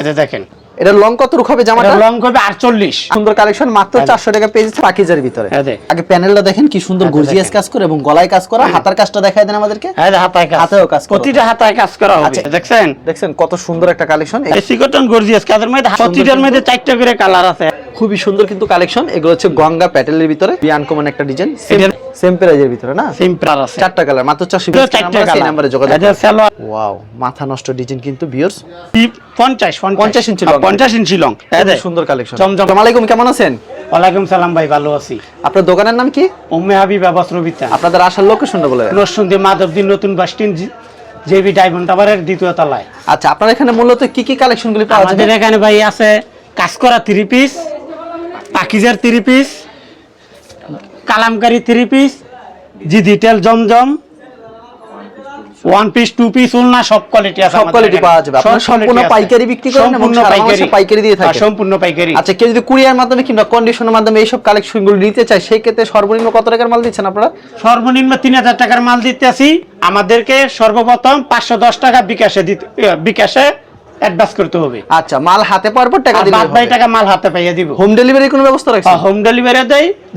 এটা দেখেন। এটা লং কত রুখ হবে? জামাটা? লং হবে 48 সুন্দর কালেকশন মাত্র হ্যাঁ। চারশো টাকা পেজ পাকিজার ভিতরে। হ্যাঁ, আগে প্যানেলটা দেখেন কি সুন্দর হ্যাঁ, গর্জিয়াস কাজ করে এবং গলায় কাজ করা। হাতার কাজটা দেখায় দেন আমাদেরকে। হ্যাঁ হাতায় কাজ। হাতেও কাজ প্রতিটা হাতায় কাজ করা হবে আচ্ছা। দেখছেন? দেখছেন কত সুন্দর একটা কালেকশন এসি কটন গর্জিয়াস কাজের মধ্যে প্রতিটার মধ্যে চারটা করে কালার আছে। খুবই সুন্দর কিন্তু কালেকশন। এগুলো হচ্ছে গঙ্গা প্যাটেলের ভিতরে। আনকমন একটা ডিজাইন সেম প্রাইজের ভিতরে না? সিম্পল আছে। চারটা কালার মাত্র নাম্বারে যোগাযোগ এটা সালোয়ার। ওয়াও মাথা নষ্ট ডিজাইন কিন্তু ভিউয়ার্স পঞ্চাশ 50 ইঞ্চি long। পঞ্চাশ ইঞ্চি লং সুন্দর কালেকশন আলাইকুম কেমন আছেন? ওয়ালাইকুম সালাম ভাই ভালো আছি। আপনার দোকানের নাম কি? উম্মে হাবিবা বস্ত্রবিতা আপনাদের আসার লোকেশনটা বলে দেন। নরসুন্দি মাধবদী নতুন বাস স্ট্যান্ড জেবি ডায়মন্ড টাওয়ারের দ্বিতীয় তলায়। আচ্ছা আপনার এখানে মূলত কি কি কালেকশনগুলি পাওয়া যাবে আমাদের এখানে ভাই আছে কাজ করা three piece পাকিজার three piece kalamkari three piece জি ডিটেল জমজম ওয়ান পিস টু পিস উলনা সব কোয়ালিটি আছে সব এখানে। পাওয়া যাবে। আপনারা সম্পূর্ণ পাইকারি বিক্রি করেন সম্পূর্ণ পাইকারি পাইকারি দিয়ে? হ্যাঁ, সম্পূর্ণ পাইকারি আচ্ছা কেউ যদি কুরিয়ার মাধ্যমে কিংবা কন্ডিশনের মাধ্যমে এইসব কালেকশনগুলো নিতে চায় সেই ক্ষেত্রে সর্বনিম্ন কত টাকার মাল দিচ্ছেন আপনারা সর্বনিম্ন তিন হাজার টাকার মাল দিতেছি আমাদেরকে সর্বপ্রথম পাঁচশো দশ টাকা বিকাশে দিতে বিকাশে অ্যাডভান্স করতে হবে। আচ্ছা মাল হাতে পাওয়ার পর টাকা দিলে বাদ টাকা মাল হাতে পাইয়ে দিব। হোম ডেলিভারি কোনো ব্যবস্থা রাখছেন? হোম ডেলিভারি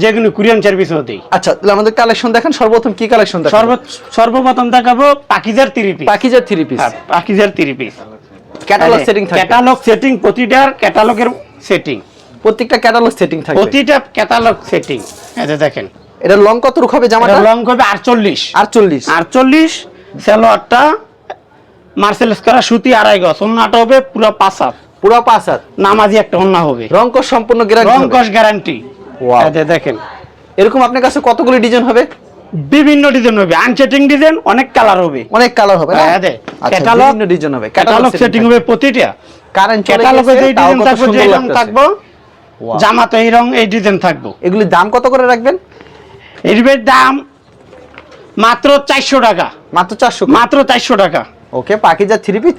যেগুলো কুরিয়ান সার্ভিসও দেয় আচ্ছা তাহলে আমাদের কালেকশন দেখেন সর্বপ্রথম কি কালেকশন দেখেন সর্ব সর্বপ্রথম দেখাবো পাকিজার থ্রি পিস পাকিজার থ্রি পিস পাকিজার থ্রি পিস ক্যাটালগ সেটিং থাকবে। ক্যাটালগ সেটিং প্রতিটার ক্যাটালগের সেটিং প্রত্যেকটা ক্যাটালগ সেটিং থাকবে। প্রতিটা ক্যাটালগ সেটিং এটা দেখেন। এটা লং কত রুখ হবে জামাটা? লং করবে আটচল্লিশ। আটচল্লিশ। আটচল্লিশ সালোয়ারটা মার্সেলেস করা সুতি আড়াই গজ অন্যটা হবে পুরো পাঁচ হাত। পুরো পাঁচ হাত? নামাজি একটা অন্য হবে। রং কস সম্পূর্ণ গ্যারান্টি রংকশ গ্যারান্টি. দেখেন। এরকম আপনার কাছে কতগুলি ডিজাইন হবে? বিভিন্ন ডিজাইন হবে। আনসেটিং ডিজাইন অনেক কালার হবে। অনেক কালার হবে হ্যাঁ, দে। আচ্ছা Catalog- বিভিন্ন ডিজাইন হবে। ক্যাটালগ সেটিং হবে প্রতিটা। কারেন্ট ক্যাটালগে যে ডিজাইন থাকবে যে রং থাকব. জামাতে এই রং এই ডিজাইন থাকব। এগুলির দাম কত করে রাখবেন? এর দাম মাত্র চারশো টাকা। মাত্র চারশো মাত্র চারশো টাকা। ওকে পাকিজা থ্রি পিস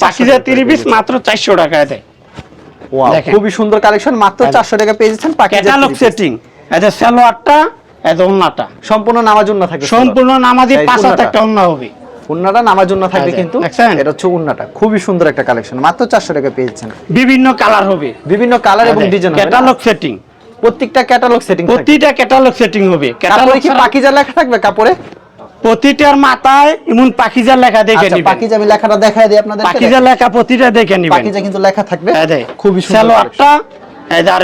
তিরিশ পিস মাত্র চারশো টাকা দেয়। খুবই সুন্দর কালেকশন মাত্র। চারশো টাকা পেয়ে যাচ্ছেন পাকিজা ক্যাটালগ সেটিং সালোয়ারটা অন্যটা সম্পূর্ণ নামাজ উন্না থাকবে সম্পূর্ণ নামাজি পাঁচ একটা অন্য হবে। উন্নাটা থাকবে কিন্তু। এটা হচ্ছে উন্নাটা খুবই সুন্দর একটা কালেকশন মাত্র চারশো টাকা পেয়ে যাচ্ছেন। বিভিন্ন কালার হবে। বিভিন্ন কালার এবং ডিজাইন ক্যাটালগ সেটিং প্রত্যেকটা ক্যাটালগ সেটিং প্রতিটা ক্যাটালগ সেটিং হবে। ক্যাটালগ কি পাকিজা লেখা থাকবে কাপড়ে? প্রতিটার মাথায় এমন পাখিজার লেখা দেখে আচ্ছা নিবেন। পাকিজা আমি লেখাটা দেখাই দিই আপনাদের পাখিজা লেখা প্রতিটা দেখে নিবেন। পাকিজা কিন্তু লেখা থাকবে। খুবই সুন্দর সালোয়ারটা এই যে আর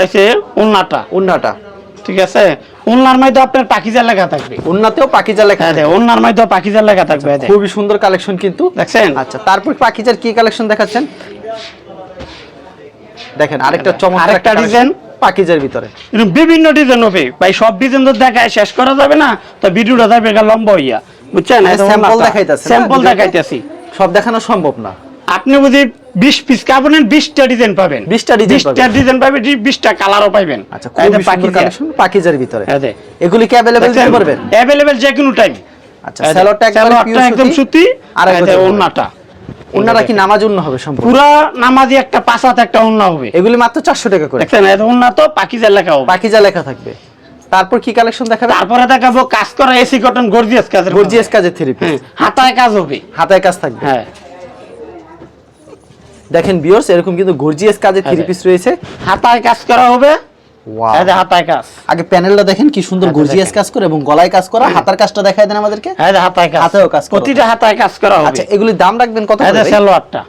উন্নাটা। উন্নাটা। ঠিক আছে? উন্নার মধ্যে আপনার পাখিজার লেখা থাকবে। উন্নাতেও পাকিজা লেখা হ্যাঁ উন্নার মধ্যে পাখিজার লেখা থাকবে এই খুবই সুন্দর কালেকশন কিন্তু। দেখছেন? আচ্ছা তারপর পাকিজার কি কালেকশন দেখাচ্ছেন? দেখেন আরেকটা চমৎকার একটা ডিজাইন পাকিজার ভিতরে। এরকম বিভিন্ন ডিজাইন হবে। ভাই সব ডিজাইন তো দেখায় শেষ করা যাবে না। তো ভিডিওটা যাবে লম্বা হইয়া। বুঝছেন? স্যাম্পল দেখাইতাছি স্যাম্পল দেখাইতাছি। সব দেখানো সম্ভব না। আপনি বুঝি বিশ পিস কাপড়ের বিশটা ডিজাইন পাবেন। বিশটা বিশটা ডিজাইন পাবেন বিশটা কালারও পাবেন আচ্ছা পাকিজার। ভিতরে। এগুলি কি অ্যাভেলেবেল দিতে পারবেন? অ্যাভেলেবেল যে কোনো টাইম আচ্ছা স্যালোটা একদম সুতি আর ওনাটা ওনারা কি নামাজ উন্ন হবে সম্পূর্ণ? পুরা নামাজি একটা পাঁচাত একটা ওন্না হবে। এগুলি মাত্র 400 টাকা করে। দেখছেন এত ওন্না তো পাকিজার লেখা হবে। পাকিজা লেখা থাকবে। তারপর কি কালেকশন দেখাবে তারপরে দেখাবো কাজ করা এসি কটন গর্জিয়াস কাজের গর্জিয়াস কাজের থ্রি পিস হ্যাঁ, হাতায় কাজ হবে। হাতায় কাজ থাকবে। হ্যাঁ। দেখেন ভিউয়ার্স এরকম কিন্তু গর্জিয়াস কাজের থ্রি হ্যাঁ। পিস রয়েছে। হাতায় কাজ করা হবে। এই হাতায় কাজ। আগে প্যানেলটা দেখেন কি সুন্দর গর্জিয়াস কাজ করে এবং গলায় কাজ করা হাতার কাজটা দেখায় দেন আমাদেরকে। এই হাতায় কাজ। হাতেও কাজ প্রতিটা হাতায় কাজ করা হবে। আচ্ছা এগুলির দাম রাখবেন কত এই? সালোয়ারটা।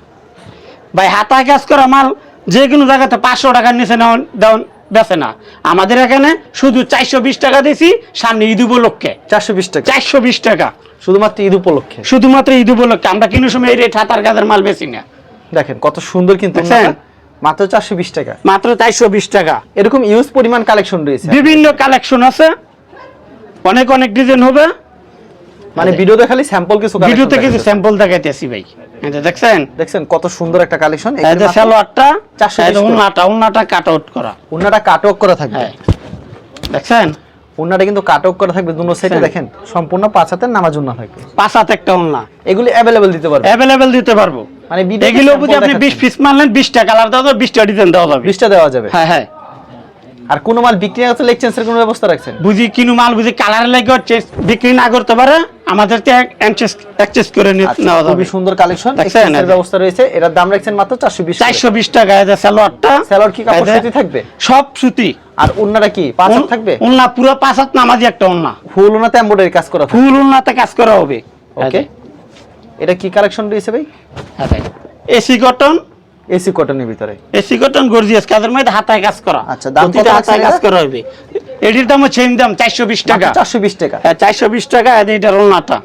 ভাই হাতায় কাজ করা মাল যে কোনো জায়গাতে পাঁচশো টাকার নিচে নেওয়া দেওয়া বেছে না। আমাদের এখানে শুধু চারশো বিশ টাকা দিছি সামনে ঈদ উপলক্ষে। 420 টাকা। চারশো বিশ টাকা। শুধুমাত্র ঈদ উপলক্ষে? শুধুমাত্র ঈদ উপলক্ষে। আমরা কিনো সময় এই রেট হাতার কাজের মাল বেশি না। দেখেন কত সুন্দর কিন্তু। মাত্র 420 টাকা। মাত্র চারশো বিশ টাকা। এরকম ইউজ পরিমাণ কালেকশন রয়েছে। বিভিন্ন কালেকশন আছে। অনেক অনেক ডিজাইন হবে। মানে ভিডিওতে খালি স্যাম্পল কিছু ভিডিওতে কিছু স্যাম্পল দেখাইতেছি ভাই। দেখছেন? দেখছেন কত সুন্দর একটা কালেকশন যে সালোয়ারটা 420 এই যে করে। উন্নাটা উন্নাটা কাট আউট করা। ওনাটা কাটক করা থাকবে। হ্যাঁ। দেখছেন? ওনাটা কিন্তু কাটক করা থাকবে দুনো সাইডে। দেখেন? সম্পূর্ণ পাঁচ হাতের নামাজ উন্না থাকবে। পাঁচ হাত একটা উন্না। এগুলি অ্যাভেলেবল দিতে পারবে। অ্যাভেলেবেল দিতে পারব। মানে এগুলো বুঝি আপনি বিশ দেখাচ্ছেন। পিস মারলেন বিশটা কালার দেওয়া যাবে বিশটা ডিজাইন দেওয়া যাবে। বিশটা দেওয়া যাবে? হ্যাঁ হ্যাঁ। আর কোনো মাল বিক্রি না করতে এক্সচেঞ্জের কোনো ব্যবস্থা রাখছেন? বুঝি কিনু মাল বুঝি কালার লাগে বিক্রি না করতে পারে আমাদেরকে এক্সচেঞ্জ করে আচ্ছা, নেওয়া যাবে। খুবই সুন্দর কালেকশন এক্সচেঞ্জের ব্যবস্থা রয়েছে। এটার দাম রাখছেন মাত্র চারশো বিশ চারশো বিশ টাকা এদের সালোয়ারটা। সালোয়ার কি কাপড় সুতি থাকবে? সব সুতি। আর উন্নাটা কি পাঁচ হাত থাকবে? উন্না পুরো পাঁচ হাত নামাজি একটা উন্না ফুল উন্নাতে এমব্রয়ডারি কাজ করা ফুল উন্নাতে কাজ করা হবে। ওকে এটা কি কালেকশন রয়েছে ভাই? AC cotton. এসি কটনের ভিতরে। এসি কটন গর্জিয়াস কাজের মধ্যে হাতায় কাজ করা। আচ্ছা, দাম কত হাতায় কাজ করা হবে। এটির দাম সেম দাম চারশো বিশ টাকা। চারশো বিশ টাকা। হ্যাঁ চারশো বিশ টাকা এদের এটার ওন্নাটা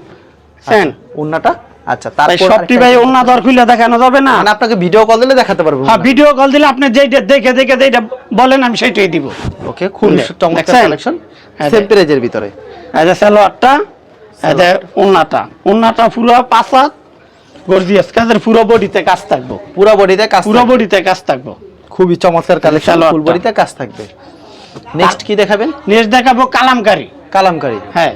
হ্যাঁ উন্নাটা আচ্ছা তারপর সবটি ভাই ওন্না দর খুলে দেখানো যাবে না। মানে আপনাকে ভিডিও কল দিলে দেখাতে পারব। হ্যাঁ ভিডিও কল দিলে আপনি যেইটা দেখে দেখে যেটা বলেন আমি সেইটাই দিব। ওকে খুব চমৎকার কালেকশন হ্যাঁ, সেম। প্রাইজের ভিতরে। এদের সালোয়ারটা। এদের ওন্নাটা ওন্নাটা পুরো পাঁচ গর্জিয়াস কাজের পুরো বডিতে কাজ থাকব। পুরো বডিতে কাজ পুরো বডিতে কাজ থাকব। খুবই চমৎকার কালেকশন ফুল বডিতে কাজ থাকবে। নেক্সট কি দেখাবেন? নেক্সট দেখাবো কালামকারি। কালামকারি। হ্যাঁ।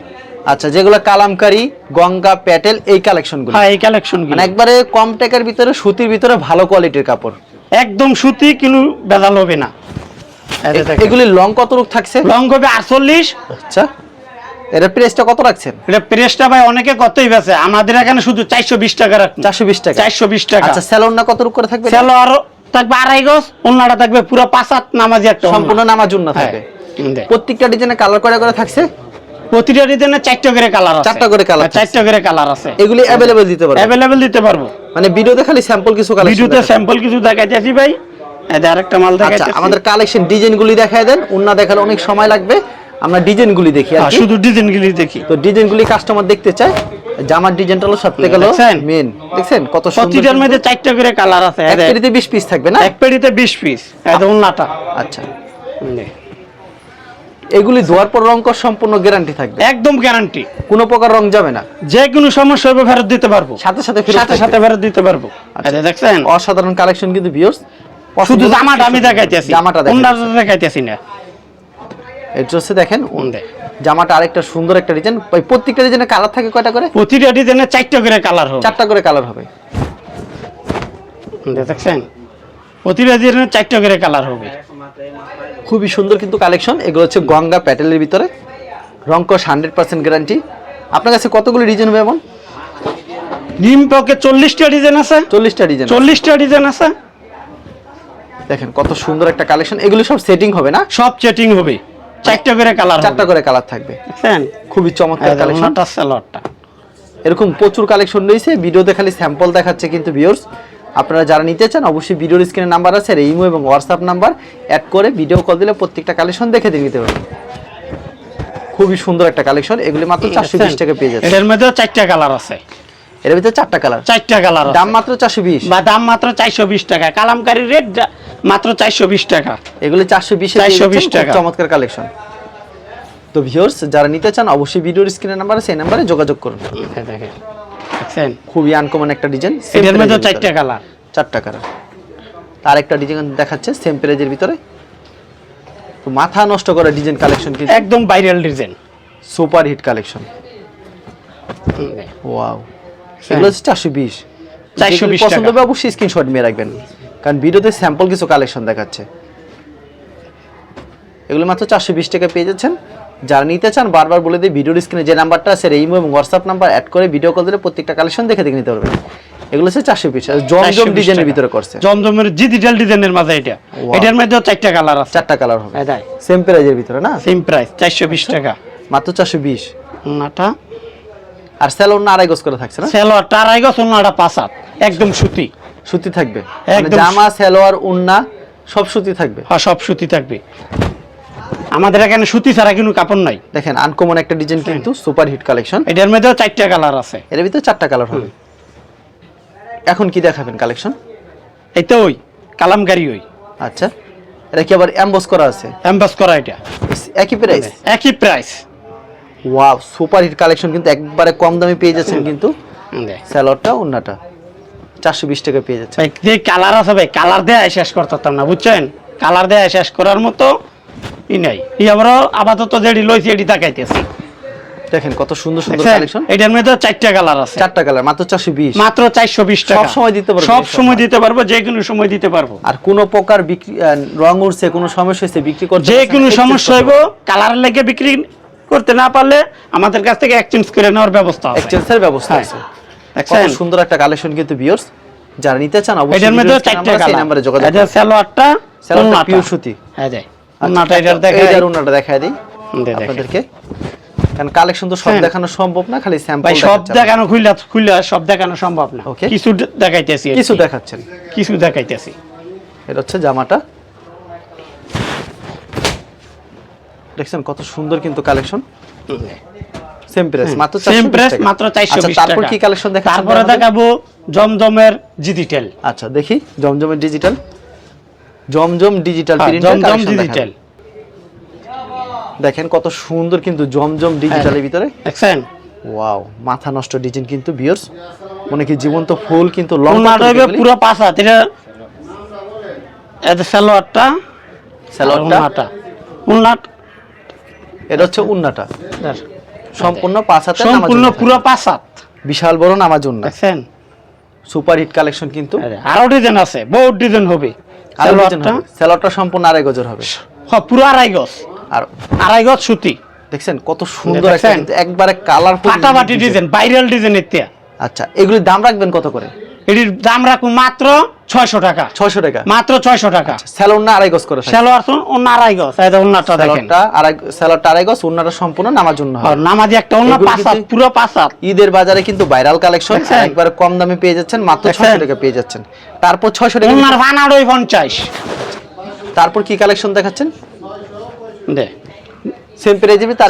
আচ্ছা যেগুলো কালামকারি গঙ্গা প্যাটেল এই কালেকশনগুলো হ্যাঁ এই কালেকশন মানে একবারে কম টাকার ভিতরে সুতির ভিতরে ভালো কোয়ালিটির কাপড়। একদম সুতি কিন্তু বেজাল হবে না। এগুলি লং কত রূপ থাকছে? রং হবে আটচল্লিশ। আচ্ছা। এটা প্রাইসটা কত রাখছেন? এটা প্রেসটা ভাই অনেকে কতই বেছে আমাদের এখানে শুধু চারশো বিশ টাকা রাখুন। চারশো বিশ টাকা? চারশো বিশ টাকা। আচ্ছা স্যালোনটা কত করে থাকবে? থাকবে আড়াই গজ অন্যটা থাকবে পুরো পাঁচ হাত নামাজি একটা সম্পূর্ণ জন্য হ্যাঁ, থাকবে। প্রত্যেকটা ডিজাইনে কালার করে করে থাকছে? প্রতিটা ডিজাইনে চারটা করে কালার আছে। চারটা করে হ্যাঁ, চারটা করে কালার আছে। এগুলি অ্যাভেলেবেল দিতে পারবে? অ্যাভেলেবেল দিতে পারব। মানে ভিডিওতে খালি স্যাম্পল কিছু কালেকশন ভিডিওতে স্যাম্পল কিছু দেখাইতেছি ভাই। এই আরেকটা মাল আচ্ছা দেখাইতেছি আমাদের কালেকশন ডিজাইনগুলি দেখায় দেন। অন্য দেখালে অনেক সময় লাগবে। আমরা ডিজাইনগুলি দেখি আর হ্যাঁ, শুধু ডিজাইন গুলি দেখি। তো ডিজাইনগুলি কাস্টমার দেখতে চায়। জামার ডিজাইনটা হলো সব থেকে হলো মেন দেখছেন? কত সুন্দর প্রতিটার মধ্যে চারটা করে কালার আছে এক যে, পেটিতে 20 পিস থাকবে না? এক পেড়িতে বিশ পিস উন্নাটা আচ্ছা। এগুলি ধোয়ার পর রং কর সম্পূর্ণ গ্যারান্টি থাকবে? একদম গ্যারান্টি কোনো প্রকার রং যাবে না? যে কোনো সমস্যা হবে ফেরত দিতে পারব। সাথে সাথে ফেরত সাথে সাথে ফেরত দিতে পারব। আচ্ছা। দেখছেন? অসাধারণ কালেকশন কিন্তু ভিউয়ার্স শুধু জামাটা আমি দেখাইতেছি। জামাটা দেখাইতেছি না। এটা হচ্ছে দেখেন উন্দে। জামাটা আরেকটা সুন্দর একটা ডিজাইন প্রত্যেকটা ডিজাইনে কালার থাকে কয়টা করে? প্রতিটা ডিজাইনে চারটা করে কালার হবে। চারটা করে কালার হবে। দেখছেন প্রতিটা ডিজাইনে চারটা করে কালার হবে। খুবই সুন্দর কিন্তু কালেকশন এগুলো হচ্ছে গঙ্গা প্যাটেলের ভিতরে। রংকশ হান্ড্রেড পার্সেন্ট গ্যারান্টি আপনার কাছে কতগুলো ডিজাইন হবে এমন? নিম পকে চল্লিশটা ডিজাইন আছে? চল্লিশটা ডিজাইন চল্লিশটা ডিজাইন আছে? দেখেন কত সুন্দর একটা কালেকশন এগুলো সব সেটিং হবে না? সব চেটিং হবে। চারটা করে কালার চারটা করে কালার থাকবে। খুবই চমৎকার কালেকশন এরকম প্রচুর কালেকশন রয়েছে। ভিডিওতে খালি স্যাম্পল দেখাচ্ছে কিন্তু ভিউয়ার্স আপনারা যারা নিতে চান অবশ্যই ভিডিওর স্ক্রিনে নাম্বার আছে আর ইমো এবং হোয়াটসঅ্যাপ নাম্বার অ্যাড করে ভিডিও কল দিলে প্রত্যেকটা কালেকশন দেখে দিয়ে নিতে পারবেন। খুবই সুন্দর একটা কালেকশন এগুলি মাত্র চারশো বিশ টাকা পেয়ে যাচ্ছে এটার মধ্যে চারটা কালার আছে। এর ভিতরে চারটা কালার চারটা কালার দাম মাত্র চারশো বিশ। বা দাম মাত্র চারশো বিশ টাকা। কালামকারি রেট মাত্র চারশো বিশ টাকা। এগুলি চারশো বিশ 420 টাকা। চমৎকার কালেকশন তো ভিউয়ার্স যারা নিতে চান অবশ্যই ভিডিওর স্ক্রিনের নাম্বার এই নাম্বারে যোগাযোগ করুন। এই দেখেন। দেখছেন? খুবই আনকমন একটা ডিজাইন এটার মধ্যে চারটা কালার চারটা কালার আর একটা ডিজাইন দেখাচ্ছে সেম প্রাইজের ভিতরে। তো মাথা নষ্ট করা ডিজাইন কালেকশন কিন্তু একদম viral design super hit collection wow এগুলো হচ্ছে চারশো বিশ। 420 পছন্দ হবে অবশ্যই স্ক্রিনশট নিয়ে রাখবেন। কারণ ভিডিওতে স্যাম্পল কিছু কালেকশন দেখাচ্ছে। এগুলো মাত্র চারশো বিশ টাকা পেয়ে যাচ্ছেন। যারা নিতে চান বারবার বলে দিই ভিডিওর স্ক্রিনে যে নাম্বারটা আছে ইমো এবং হোয়াটসঅ্যাপ নাম্বার অ্যাড করে ভিডিও কল দিলে প্রত্যেকটা কালেকশন দেখে দেখে নিতে পারবেন। এগুলো হচ্ছে চারশো বিশ। জমজম ডিজাইনের ভিতরে করছে। জমজমের ডিজিটাল ডিজাইনের মাঝে এটা। এটার মধ্যেও চারটা কালার আছে। চারটা কালার হবে। সেম প্রাইজের ভিতরে না? সেম প্রাইস চারশো বিশ টাকা। মাত্র চারশো বিশ। ওনাটা আর স্যালোন না আড়াই গজ করে থাকছে না? সেলোয়ার টারাই গছ ওনাটা পাঁচ হাত। একদম সুতি। সুতি থাকবে। মানে জামা সালোয়ার উন্না সব সুতি থাকবে। হ্যাঁ সব সুতি থাকবে। আমাদের এখানে সুতি ছাড়া কোনো কাপড় নাই। দেখেন আনকমন একটা ডিজাইন কিন্তু সুপার হিট কালেকশন এটার মধ্যেও চারটা কালার আছে। এর ভিতরে চারটা কালার হবে। এখন কি দেখাবেন কালেকশন এই তো ওই কালামকারি ওই। আচ্ছা। এটা কি আবার এমবস করা আছে? এম্বাস করা এটা। একই প্রাইস একই price wow super hit collection কিন্তু একবারে কম দামে পেয়ে যাচ্ছেন কিন্তু স্যালোয়ারটা উন্নাটা চারশো বিশ টাকা পেয়ে যাচ্ছে ভাই যে কালার আছে ভাই কালার দেয়া শেষ করতাম না বুঝছেন? কালার দেয়া শেষ করার মতো ই নাই। ই আমরা আপাতত যেটি লইছি এটি তাকাইতেছি। দেখেন কত সুন্দর সুন্দর কালেকশন এটার মধ্যে চারটা কালার আছে। চারটা কালার মাত্র চারশো বিশ। মাত্র চারশো বিশ টাকা। সব সময় দিতে পারব। সব সময় দিতে পারব যে কোনো সময় দিতে পারব। আর কোনো প্রকার বিক্রি রং উঠছে কোনো সমস্যা হয়েছে বিক্রি করতে যে কোনো সমস্যা হইব কালার লেগে বিক্রি করতে না পারলে আমাদের কাছ থেকে এক্সচেঞ্জ করে নেওয়ার ব্যবস্থা এক্সচেঞ্জের ব্যবস্থা হ্যাঁ। আছে। দেখছেন? সুন্দর একটা কালেকশন কিন্তু ভিউয়ার্স যারা নিতে চান অবশ্যই এটার মধ্যে চারটা কালার নাম্বারে যোগাযোগ এটা সালোয়ারটা সালোয়ারটা pure সুতি। হ্যাঁ আচ্ছা, ওন্নাটা এটার দেখা এইটার ওনাটা দেখায় দিই আপনাদেরকে। কারণ কালেকশন তো সব হ্যাঁ। দেখানো সম্ভব না খালি স্যাম্পল সব দেখানো খুললে খুললে সব দেখানো সম্ভব না. কিছু দেখাইতেছি কিছু দেখাচ্ছেন। কিছু দেখাইতেছি। এটা হচ্ছে জামাটা। দেখছেন কত সুন্দর কিন্তু কালেকশন? সেম প্রাইস মাত্র সেম 420 প্রেস মাত্র 420 আচ্ছা, তারপর কি কালেকশন দেখাচ্ছেন তারপরে দেখাবো জমজমের ডিজিটাল আচ্ছা দেখি জমজমের ডিজিটাল জমজম ডিজিটাল প্রিন্টার জমজম কালেকশন ডিজিটাল দেখেন কত সুন্দর কিন্তু জমজম ডিজিটালের ভিতরে। দেখছেন? ওয়াও মাথা নষ্ট ডিজাইন কিন্তু বিয়ার্স মনে কি জীবন্ত ফুল কিন্তু লং হইবে পুরো হাত। এটা এটা সালোয়ারটা সালোয়ারটা? এটা হচ্ছে উন্নাটা। সম্পূর্ণ পাঁচ সম্পূর্ণ পুরো পাঁচ হাত। বিশাল বড় নামাজ উন্না। দেখছেন? সুপার হিট কালেকশন কিন্তু। আরও ডিজাইন আছে বহুত ডিজাইন হবে। সালোয়ারটা সম্পূর্ণ আড়াই গজের হবে। হ্যাঁ, পুরো আড়াই গজ। আর আড়াই গজ সুতি। দেখছেন কত সুন্দর একবারে কালারফুল ফাটাফাটি ডিজাইন। ভাইরাল ডিজাইন এতে আচ্ছা এগুলির দাম রাখবেন কত করে? এটির দাম রাখুন মাত্র ছয়শো টাকা। ছয়শো টাকা। মাত্র ছয়শো টাকা। স্যালোন না আড়াই গজ করে শুন অন্য আড়াই গজ। অন্যটা দেখেন। স্যালোয়ারটা আড়াই স্যালোয়ারটা আড়াই গজ সম্পূর্ণ নামার জন্য হয়। নামাজি একটা অন্য পুরো ঈদের বাজারে কিন্তু ভাইরাল কালেকশন একবার কম দামে পেয়ে যাচ্ছেন মাত্র? ছয়শো টাকা পেয়ে যাচ্ছেন। তারপর ছয়শো টাকা অন্যার পঞ্চাশ। তারপর কি কালেকশন দেখাচ্ছেন? দে। সেম প্রাইজে তার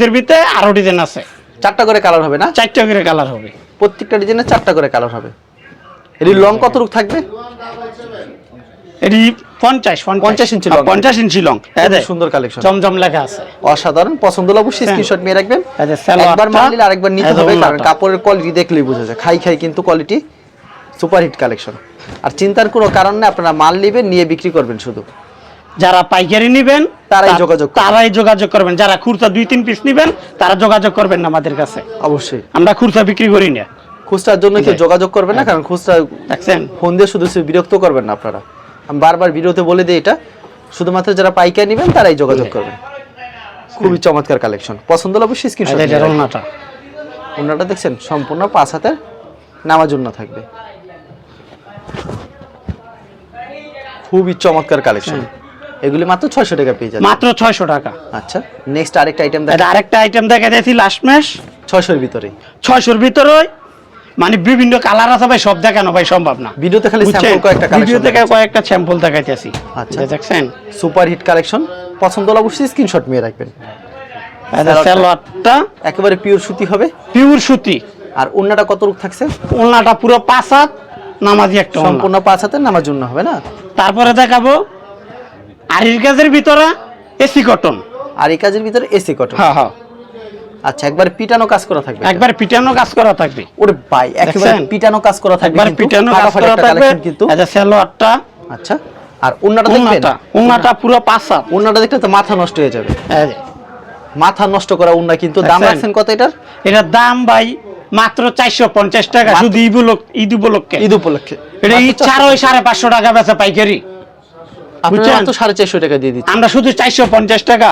সেম ভিতরে আরও ডিজাইন আছে। চারটা করে কালার হবে না? চারটা করে কালার হবে। প্রত্যেকটা ডিজাইনে চারটা করে কালার হবে। এর লং কত রূপ থাকবে? এটি পঞ্চাশ 50 ইঞ্চি long। পঞ্চাশ ইঞ্চি লং সুন্দর কালেকশন জমজম লেখা আছে। অসাধারণ। পছন্দ হলে অবশ্যই হ্যাঁ। স্ক্রিনশট নিয়ে রাখবেন। এই যে সালোয়ারটা, একবার মাল আরেকবার নিতে হবে কারণ কাপড়ের কোয়ালিটি দেখলেই বোঝা যায়। খাই খাই কিন্তু কোয়ালিটি সুপার হিট কালেকশন আর চিন্তার কোনো কারণ নেই আপনারা মাল নেবেন নিয়ে বিক্রি করবেন শুধু। যারা পাইকারি নিবেন তারাই যোগাযোগ তারাই যোগাযোগ করবেন। যারা খুরসা দুই তিন পিস নিবেন তারা যোগাযোগ করবেন আমাদের কাছে। অবশ্যই। আমরা খুরসা বিক্রি করি না। খুচরার জন্য কেউ যোগাযোগ করবেন না কারণ খুচরা দেখছেন ফোন দিয়ে শুধু শুধু বিরক্ত করবেন না আপনারা। আমি বারবার ভিডিওতে বলে দিই এটা। শুধুমাত্র যারা পাইকারি নেবেন তারাই যোগাযোগ করবেন। খুবই চমৎকার কালেকশন পছন্দ হলে অবশ্যই স্ক্রিনশট রওনাটা ওনাটা। দেখছেন সম্পূর্ণ পাঁচ হাতের নামার জন্য থাকবে। খুবই চমৎকার কালেকশন এগুলি মাত্র ছয়শো টাকা পেয়ে যাবে মাত্র ছয়শো টাকা। আচ্ছা নেক্সট আরেকটা আইটেম দেখা আরেকটা আইটেম দেখা যাচ্ছি লাস্ট মাস ছয়শোর ভিতরে ছয়শোর ভিতরে মানে বিভিন্ন কালার আছে ভাই সব দেখানো ভাই সম্ভব না। ভিডিওতে খালি স্যাম্পল কয়েকটা কালেকশন থেকে কয়েকটা স্যাম্পল দেখাইতেছি আচ্ছা। দেখছেন? সুপার হিট কালেকশন পছন্দ হলে অবশ্যই স্ক্রিনশট নিয়ে রাখবেন। যে একেবারে পিওর সুতি হবে। পিওর সুতি। আর ওন্নাটা কত রূপ থাকছে? ওনাটা পুরো পাঁচ হাত নামাজি একটা সম্পূর্ণ পাঁচ হাতের নামার জন্য হবে না? তারপরে দেখাবো আরির গাছের ভিতরে এসি কটন। আর এই কাজের ভিতরে এসি কটন। হ্যাঁ হ্যাঁ। আচ্ছা একবার পিটানো কাজ করা থাকবে একবার পিটানো কাজ করা থাকবে। ওরে ভাই একেবারে? পিটানো কাজ করা থাকবে একবার পিটানো কাজ করা থাকবে কিন্তু। সালোয়ারটা আচ্ছা আর ওন্নাটা দেখবেন? ওনাটা পুরো হাত ওন্নাটা দেখলে তো মাথা নষ্ট হয়ে যাবে। মাথা নষ্ট করা ওন্না কিন্তু দাম? রাখছেন কত এটার? এটার দাম ভাই মাত্র চারশো পঞ্চাশ টাকা শুধু ঈদ উপলক্ষ ঈদ উপলক্ষে। ঈদ উপলক্ষে। এটা ছাড়া ওই সাড়ে পাঁচশো টাকা বেচা পাইকারি। আপনারা? মাত্র সাড়ে চারশো টাকা দিয়ে দিচ্ছি আমরা শুধু চারশো পঞ্চাশ টাকা।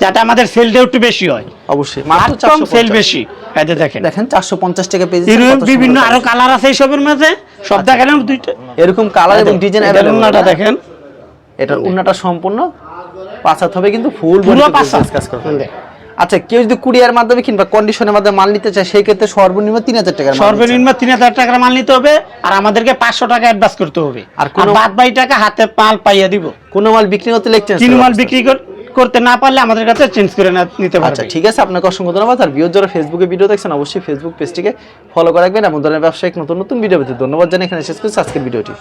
যাতে আমাদের সেলটা একটু বেশি হয়। অবশ্যই মাত্র কম সেল বেশি। যে দেখেন। দেখেন চারশো পঞ্চাশ টাকা পেয়ে এরকম বিভিন্ন আরও কালার আছে এইসবের মাঝে? সব দেখালাম দুইটা। এরকম কালার এবং ডিজাইন এটার ওড়নাটা দেখেন। এটার উন্নাটা সম্পূর্ণ পাঁচ হাত হবে কিন্তু ফুল business কাজ করতে হবে। আচ্ছা কেউ যদি কুরিয়ার মাধ্যমে কিংবা কন্ডিশনের মাধ্যমে মাল নিতে চায় সেই ক্ষেত্রে সর্বনিম্ন তিন হাজার নিতে সর্বনিম্ন তিন হাজার টাকার মাল নিতে হবে আর আমাদেরকে পাঁচশো টাকা অ্যাডভান্স করতে হবে। আর কোনো- বাদ বাকি টাকা হাতে মাল পাইয়া দিব। কোনো মাল বিক্রি করতে লেখছেন কিনু মাল বিক্রি কর- করতে না পারলে আমাদের কাছে চেঞ্জ করে নিতে আচ্ছা পারবে ঠিক আছে, আপনাকে অসংখ্য ধন্যবাদ। আর ভিউজ যারা ফেসবুকে ভিডিও দেখছেন, অবশ্যই ফেসবুক পেজটিকে ফলো করে রাখবেন। এমন ধরনের ব্যবসায়িক নতুন নতুন ভিডিও পেতে ধন্যবাদ জানিয়ে এখানে শেষ করছি। আজকের ভিডিওটি